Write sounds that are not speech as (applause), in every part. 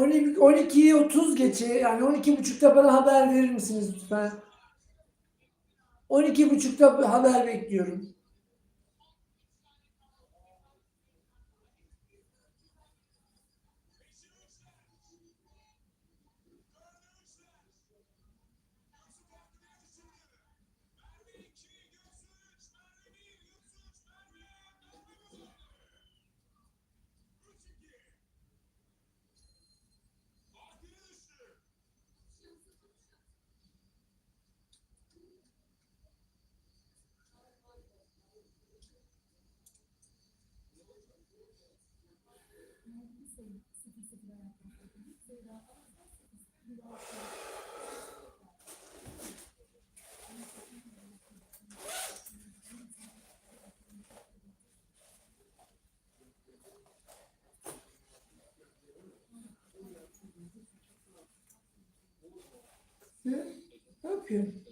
12 12'yi 30 geçe yani 12.30'da bana haber verir misiniz lütfen? 12.30'da haber bekliyorum. Ne? Ne yapıyorsun?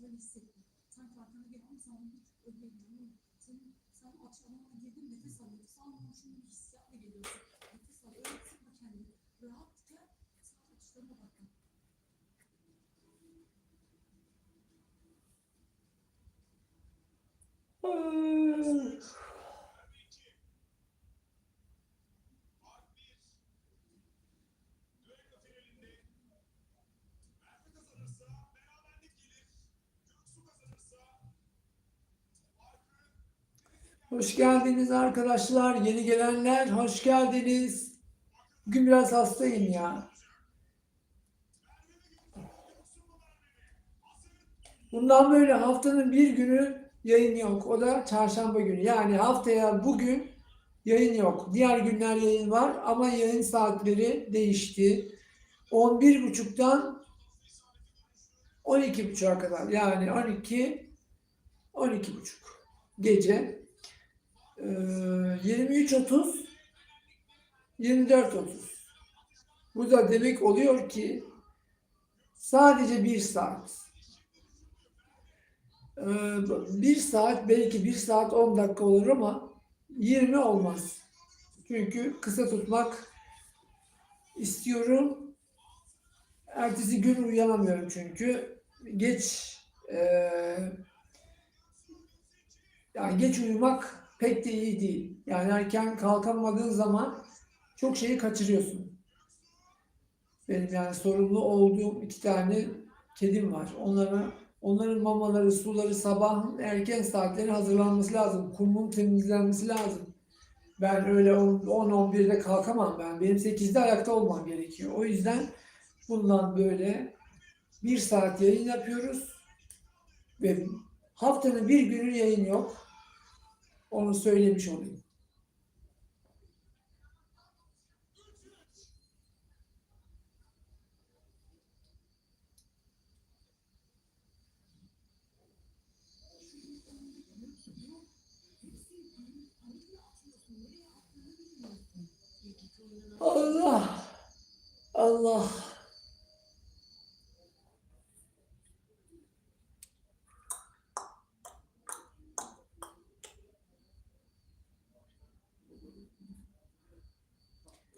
Ay. Hoş geldiniz arkadaşlar. Yeni gelenler hoş geldiniz. Bugün biraz hastayım ya. Bundan böyle haftanın bir günü yayın yok. O da çarşamba günü. Yani haftaya bugün yayın yok. Diğer günler yayın var ama yayın saatleri değişti. 11.30'dan 12.30'a kadar. Yani 12 12.30 gece ee, 23.30 24.30 Bu da demek oluyor ki sadece bir saat. Ee, bir saat belki bir saat 10 dakika olur ama 20 olmaz. Çünkü kısa tutmak istiyorum. Ertesi gün uyanamıyorum çünkü. Geç eee yani geç uyumak pek de iyi değil. Yani erken kalkamadığın zaman çok şeyi kaçırıyorsun. Benim yani sorumlu olduğum iki tane kedim var. Onlara onların mamaları, suları sabah erken saatleri hazırlanması lazım. Kumun temizlenmesi lazım. Ben öyle 10-11'de kalkamam ben. Benim 8'de ayakta olmam gerekiyor. O yüzden bundan böyle bir saat yayın yapıyoruz. Ve haftanın bir günü yayın yok. Onu söylemiş olayım. Allah. Allah.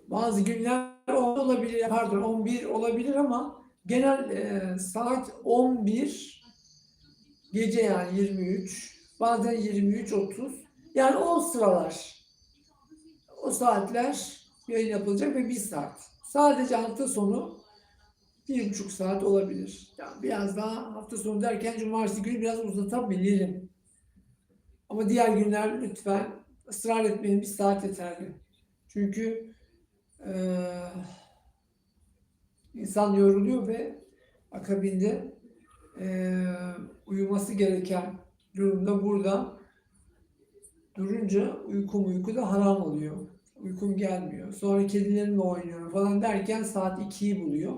Bazı günler 10 olabilir, pardon 11 olabilir ama genel e, saat 11 gece yani 23 bazen 23.30 yani o sıralar o saatler yayın yapılacak ve bir saat. Sadece hafta sonu bir buçuk saat olabilir. Yani biraz daha hafta sonu derken cumartesi günü biraz uzatabilirim. Ama diğer günler lütfen ısrar etmeyin bir saat yeterli. Çünkü eee, insan yoruluyor ve akabinde eee, uyuması gereken durumda burada durunca uykum uyku da haram oluyor. Uykum gelmiyor. Sonra kedilerimle oynuyorum falan derken saat 2'yi buluyor.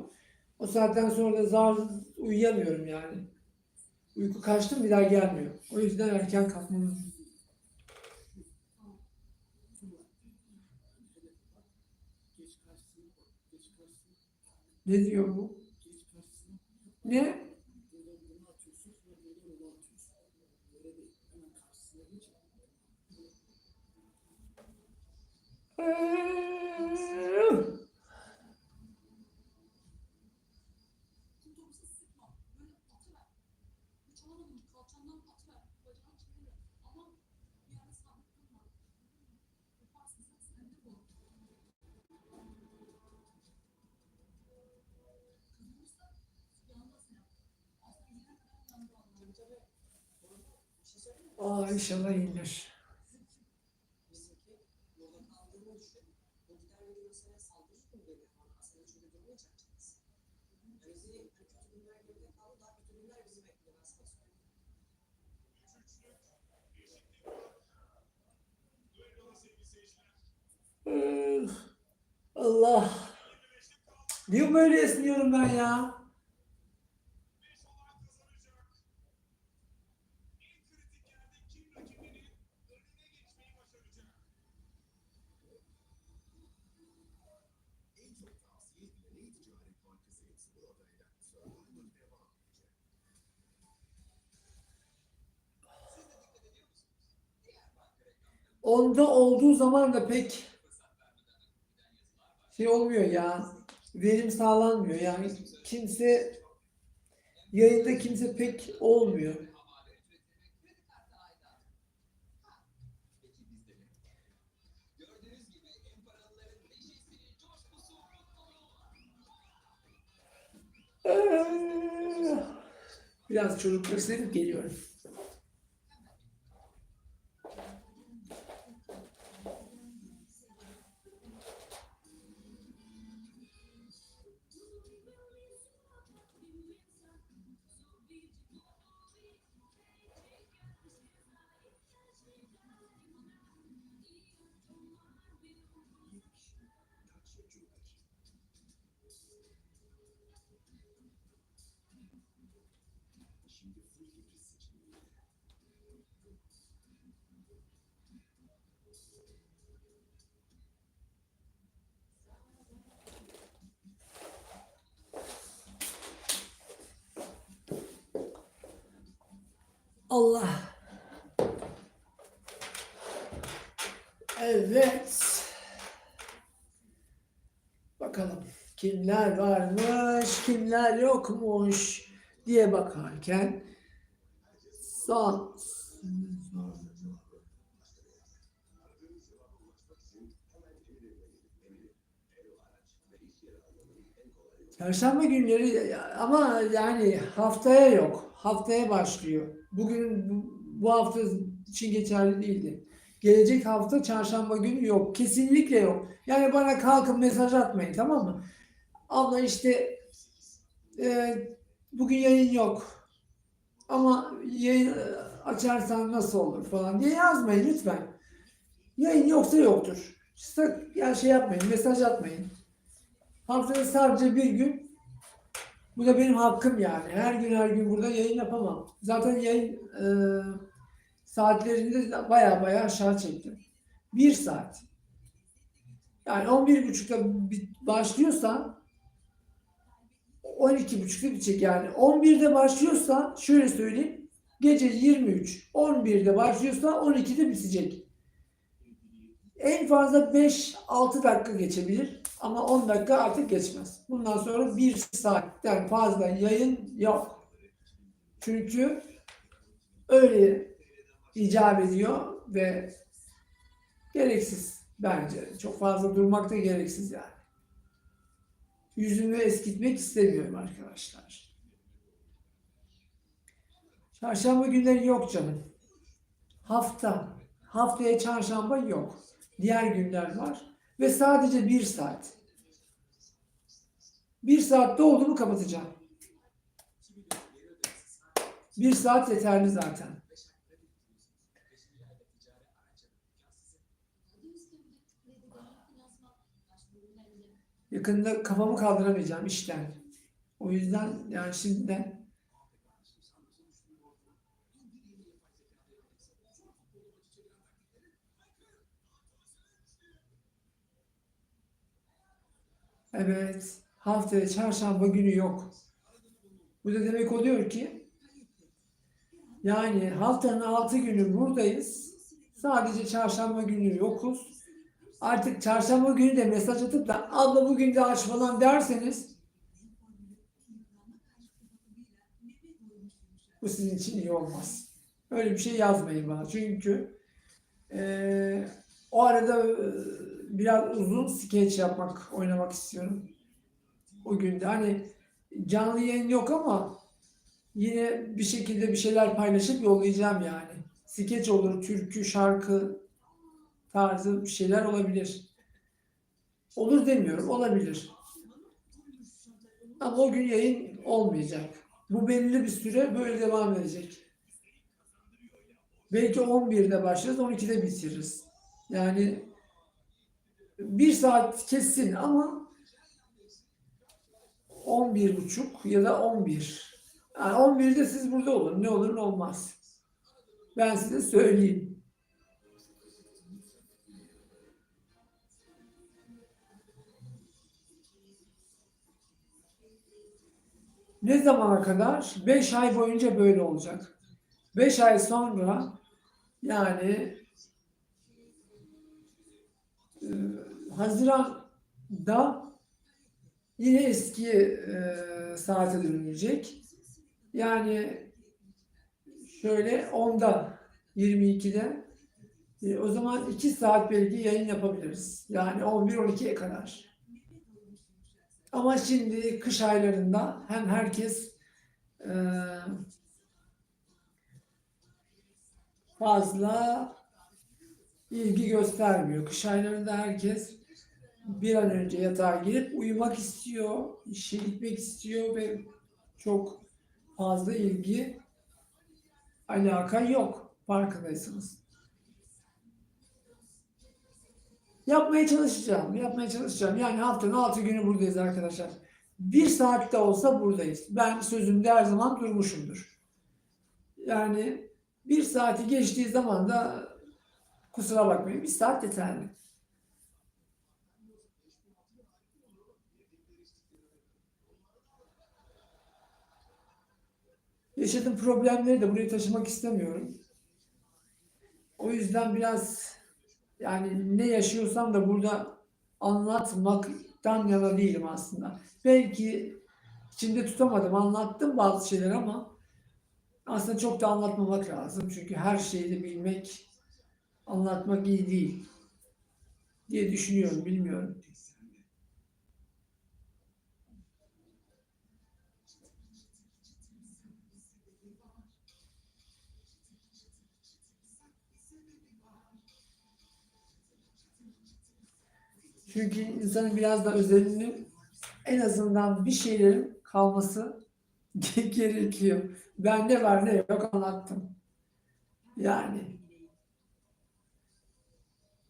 O saatten sonra da zar uyuyamıyorum yani. Uyku kaçtı mı bir daha gelmiyor. O yüzden erken kalkmam. Ne diyor bu? Ne? Eee, Aa inşallah. Üf, Allah. Niye böyle esniyorum ben ya? Onda olduğu zaman da pek şey olmuyor ya. Verim sağlanmıyor. Yani kimse yayında kimse pek olmuyor. Eee, Biraz çocukları sevip geliyorum. Allah. Evet. Bakalım kimler varmış, kimler yokmuş diye bakarken son Çarşamba günleri ama yani haftaya yok. Haftaya başlıyor. Bugün bu- hafta için geçerli değildi. Gelecek hafta çarşamba günü yok. Kesinlikle yok. Yani bana kalkın mesaj atmayın tamam mı? Abla işte e, bugün yayın yok. Ama yayın açarsan nasıl olur falan diye yazmayın lütfen. Yayın yoksa yoktur. İşte ya şey yapmayın, mesaj atmayın. Haftada sadece bir gün. Bu da benim hakkım yani. Her gün her gün burada yayın yapamam. Zaten yayın e, saatlerinde de baya baya aşağı çektim. Bir saat. Yani 11.30'da bi- başlıyorsa 12.30'da bitecek yani. 11'de başlıyorsa şöyle söyleyeyim. Gece 23, 11'de başlıyorsa 12'de bitecek. En fazla 5-6 dakika geçebilir ama 10 dakika artık geçmez. Bundan sonra 1 saatten fazla yayın yok. Çünkü öyle icap ediyor ve gereksiz bence. Çok fazla durmak da gereksiz yani. Yüzümü eskitmek istemiyorum arkadaşlar. Çarşamba günleri yok canım. Hafta. Haftaya çarşamba yok. Diğer günler var. Ve sadece bir saat. Bir saatte oldu mu kapatacağım. Bir saat yeterli zaten. Yakında kafamı kaldıramayacağım işten. O yüzden yani şimdiden Evet, haftaya çarşamba günü yok. Bu da demek oluyor ki yani haftanın altı günü buradayız. Sadece çarşamba günü yokuz. Artık çarşamba günü de mesaj atıp da abla bugün de aç falan derseniz bu sizin için iyi olmaz. Öyle bir şey yazmayın bana. Çünkü eee, o arada biraz uzun skeç yapmak, oynamak istiyorum. O günde hani canlı yayın yok ama yine bir şekilde bir şeyler paylaşıp yollayacağım yani. Skeç olur, türkü, şarkı tarzı bir şeyler olabilir. Olur demiyorum, olabilir. Ama o gün yayın olmayacak. Bu belirli bir süre böyle devam edecek. Belki 11'de başlarız, 12'de bitiririz. Yani bir saat kesin ama 11 buçuk ya da 11. Yani 11'de siz burada olun. Ne olur ne olmaz. Ben size söyleyeyim. Ne zamana kadar? 5 ay boyunca böyle olacak. 5 ay sonra yani e, Haziran'da yine eski e, saate dönülecek. Yani şöyle 10'da 22'de e, o zaman 2 saat belki yayın yapabiliriz. Yani 11-12'ye kadar. Ama şimdi kış aylarında hem herkes e, fazla ilgi göstermiyor. Kış aylarında herkes bir an önce yatağa girip uyumak istiyor, işe gitmek istiyor ve çok fazla ilgi alaka yok. Farkındaysanız. Yapmaya çalışacağım, yapmaya çalışacağım. Yani haftanın altı günü buradayız arkadaşlar. Bir saatte olsa buradayız. Ben sözümde her zaman durmuşumdur. Yani bir saati geçtiği zaman da kusura bakmayın bir saat yeterli. Yaşadığım problemleri de buraya taşımak istemiyorum. O yüzden biraz yani ne yaşıyorsam da burada anlatmaktan yana değilim aslında. Belki içinde tutamadım, anlattım bazı şeyler ama aslında çok da anlatmamak lazım. Çünkü her şeyi de bilmek, anlatmak iyi değil diye düşünüyorum, bilmiyorum. Çünkü insanın biraz da özelinin en azından bir şeylerin kalması (laughs) gerekiyor. Ben ne var ne yok anlattım. Yani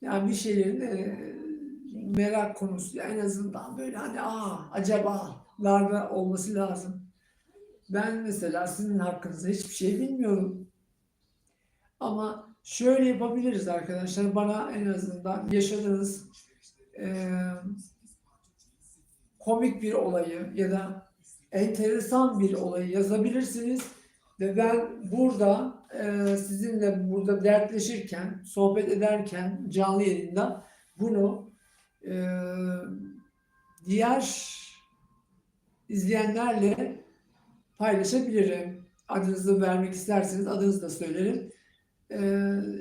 yani bir şeylerin e, merak konusu en azından böyle hani aa acabalarda olması lazım. Ben mesela sizin hakkınızda hiçbir şey bilmiyorum. Ama şöyle yapabiliriz arkadaşlar. Bana en azından yaşadığınız e, komik bir olayı ya da enteresan bir olayı yazabilirsiniz ve ben burada e, sizinle burada dertleşirken, sohbet ederken canlı yayında bunu e, diğer izleyenlerle paylaşabilirim. Adınızı vermek isterseniz adınızı da söylerim. E,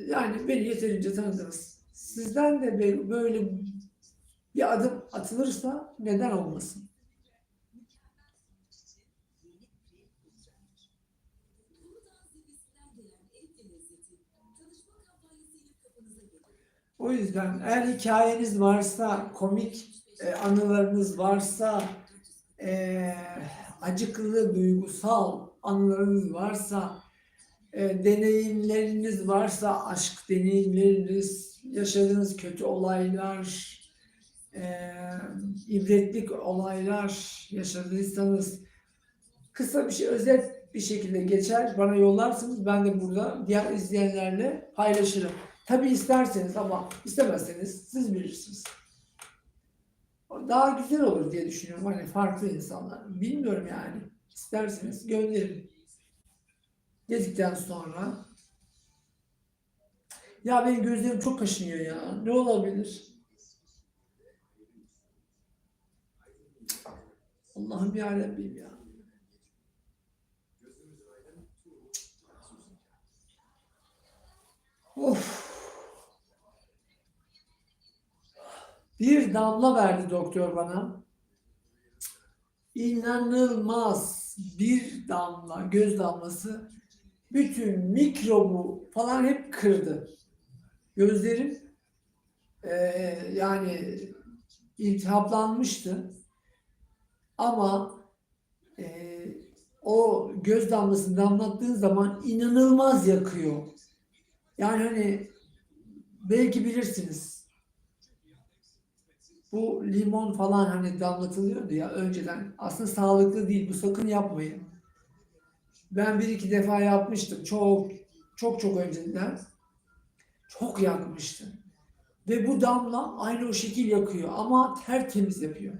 yani beni yeterince tanıdınız. Sizden de böyle bir adım atılırsa neden olmasın? O yüzden eğer hikayeniz varsa, komik e, anılarınız varsa, e, acıklı, duygusal anılarınız varsa, e, deneyimleriniz varsa, aşk deneyimleriniz, yaşadığınız kötü olaylar, e, ibretlik olaylar yaşadıysanız, kısa bir şey, özet bir şekilde geçer, bana yollarsınız. Ben de burada diğer izleyenlerle paylaşırım. Tabii isterseniz ama istemezseniz siz bilirsiniz. Daha güzel olur diye düşünüyorum. Hani farklı insanlar. Bilmiyorum yani. İsterseniz gönderin. Dedikten sonra ya benim gözlerim çok kaşınıyor ya. Ne olabilir? Allah'ım ya Rabbim ya. Of. Bir damla verdi doktor bana. İnanılmaz bir damla, göz damlası bütün mikrobu falan hep kırdı. Gözlerim eee, yani iltihaplanmıştı. Ama eee, o göz damlasını damlattığın zaman inanılmaz yakıyor. Yani hani belki bilirsiniz. Bu limon falan hani damlatılıyordu ya önceden. Aslında sağlıklı değil. Bu sakın yapmayın. Ben bir iki defa yapmıştım. Çok çok çok önceden. Çok yakmıştı. Ve bu damla aynı o şekil yakıyor ama tertemiz yapıyor.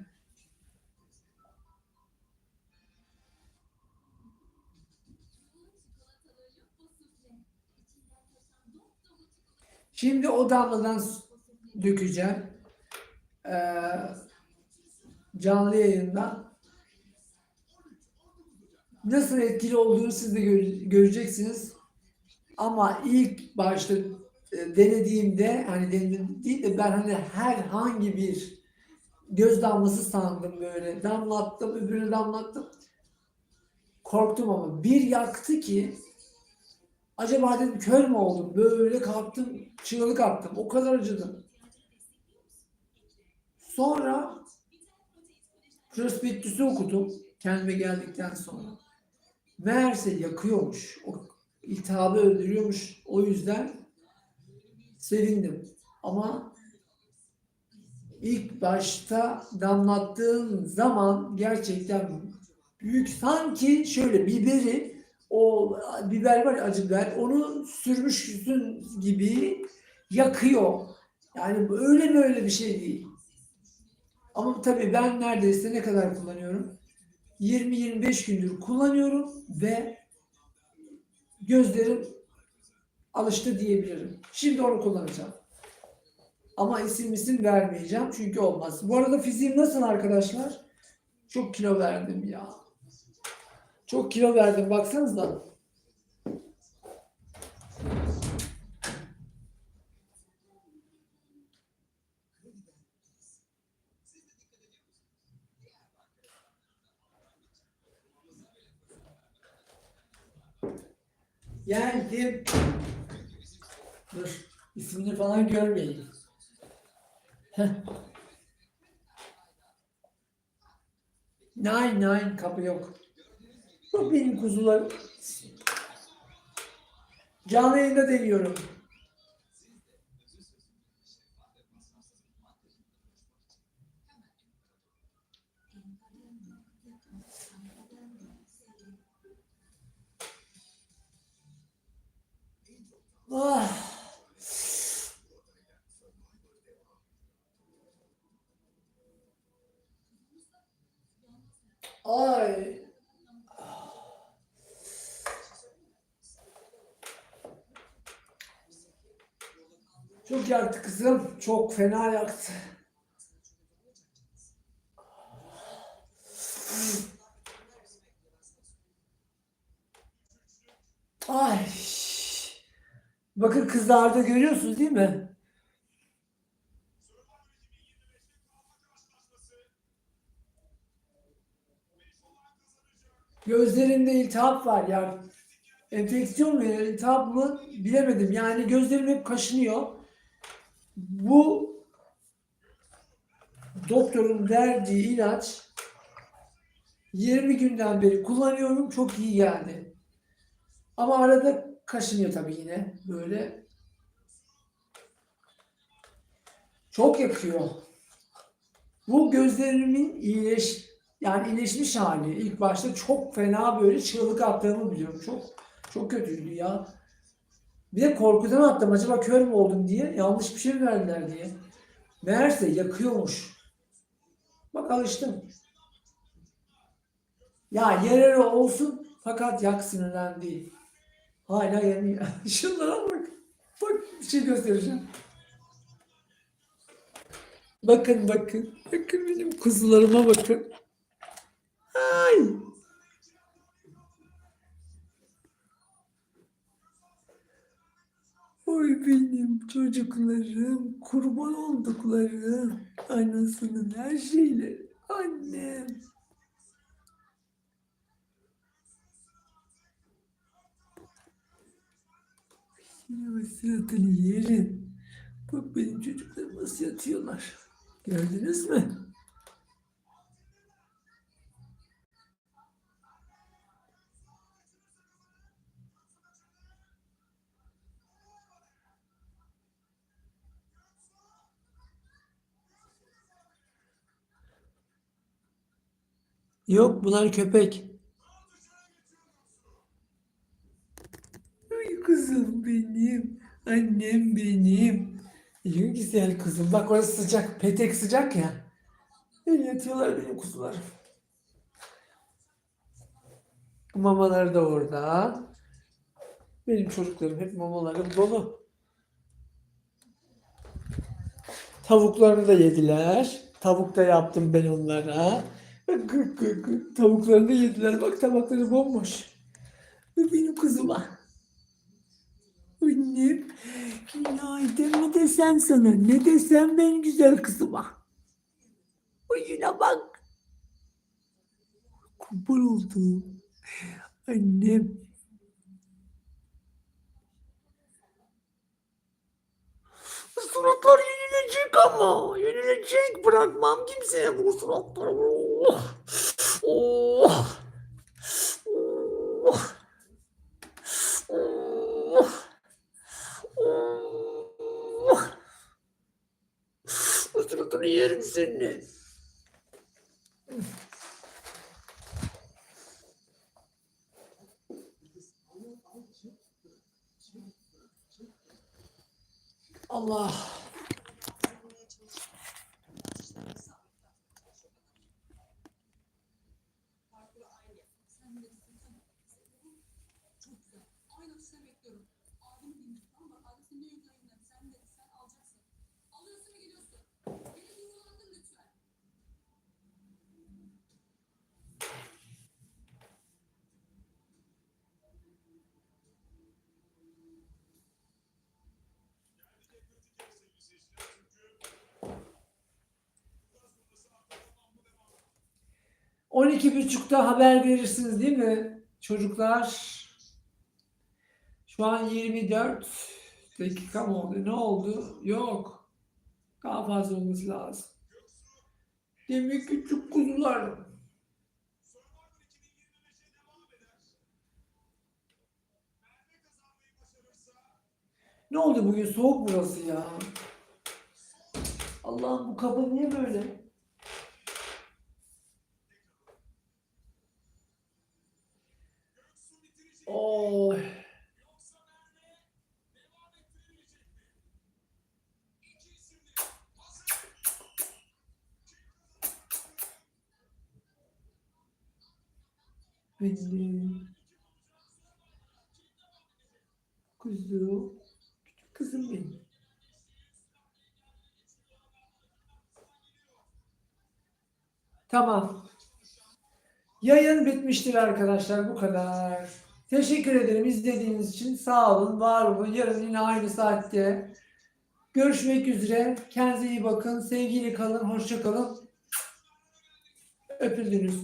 Şimdi o damladan dökeceğim. Ee, canlı yayında. Nasıl etkili olduğunu siz de gö- göreceksiniz. Ama ilk başta e, denediğimde hani denedim değil de ben hani herhangi bir göz damlası sandım böyle. Damlattım, öbürünü damlattım. Korktum ama bir yaktı ki acaba dedim kör mü oldum? Böyle kalktım, çığlık attım. O kadar acıdım. Sonra prospektüsü okudum kendime geldikten sonra. Meğerse yakıyormuş. O iltihabı öldürüyormuş. O yüzden sevindim. Ama ilk başta damlattığım zaman gerçekten büyük sanki şöyle biberi o biber var acı biber onu sürmüşsün gibi yakıyor. Yani öyle böyle bir şey değil. Ama tabii ben neredeyse ne kadar kullanıyorum? 20-25 gündür kullanıyorum ve gözlerim alıştı diyebilirim. Şimdi onu kullanacağım. Ama isim isim vermeyeceğim çünkü olmaz. Bu arada fiziğim nasıl arkadaşlar? Çok kilo verdim ya. Çok kilo verdim baksanıza. Geldim. Dur. ismini falan görmeyin. Nine nine kapı yok. Bu benim kuzularım. Canlı yayında deniyorum. Ah. Ay. Çok yaktı kızım. Çok fena yaktı. Ay. Bakın kızlarda görüyorsunuz değil mi? Gözlerimde iltihap var ya. Enfeksiyon mu, iltihap mı bilemedim. Yani gözlerim hep kaşınıyor. Bu doktorun verdiği ilaç 20 günden beri kullanıyorum. Çok iyi geldi. Ama arada kaşınıyor tabii yine. Böyle çok yakıyor. Bu gözlerimin iyileş yani iyileşmiş hali. İlk başta çok fena böyle çığlık attığımı biliyorum. Çok çok kötüydü ya. Bir de korkudan attım. Acaba kör mü oldum diye. Yanlış bir şey mi verdiler diye. Meğerse yakıyormuş. Bak alıştım. Ya yararı olsun fakat yaksın önemli değil. Hala yanıyor. (laughs) Şunlara bak. Bak bir şey göstereceğim. Bakın bakın. Bakın benim kuzularıma bakın. Ay. Oy benim çocuklarım, kurban olduklarım, anasının her şeyleri, annem. Şimdi sıratını yerim. Bak benim çocuklarım nasıl yatıyorlar. Gördünüz mü? Yok bunlar köpek. Ay kızım benim. Annem benim. Ne güzel kızım. Bak orası sıcak. Petek sıcak ya. Öyle yatıyorlar benim kuzularım. Mamalar da orada. Benim çocuklarım hep mamalarım dolu. Tavuklarını da yediler. Tavuk da yaptım ben onlara. (laughs) Tavuklarını yediler. Bak tabakları bomboş. Bu benim kızıma. Annem. Günaydın mı desem sana? Ne desem ben güzel kızıma. Oyuna bak. Kurban oldum. Annem. Bu suratlar Yenilecek. Bırakmam kimseye bu suratları. Oh. Oh. Oh. Oh. Oh. Bu suratını yerim senin. 12.30'da haber verirsiniz değil mi çocuklar? Şu an 24 dakika mı oldu? Ne oldu? Yok. Daha fazla olması lazım. Demek küçük kuzular. Ne oldu bugün? Soğuk burası ya. Allah'ım bu kapı niye böyle? Oh. Benim kuzu, küçük kızım benim. Tamam. Yayın bitmiştir arkadaşlar. Bu kadar. Teşekkür ederim izlediğiniz için. Sağ olun, var olun. Yarın yine aynı saatte görüşmek üzere. Kendinize iyi bakın. Sevgiyle kalın. Hoşça kalın. Öpüldünüz.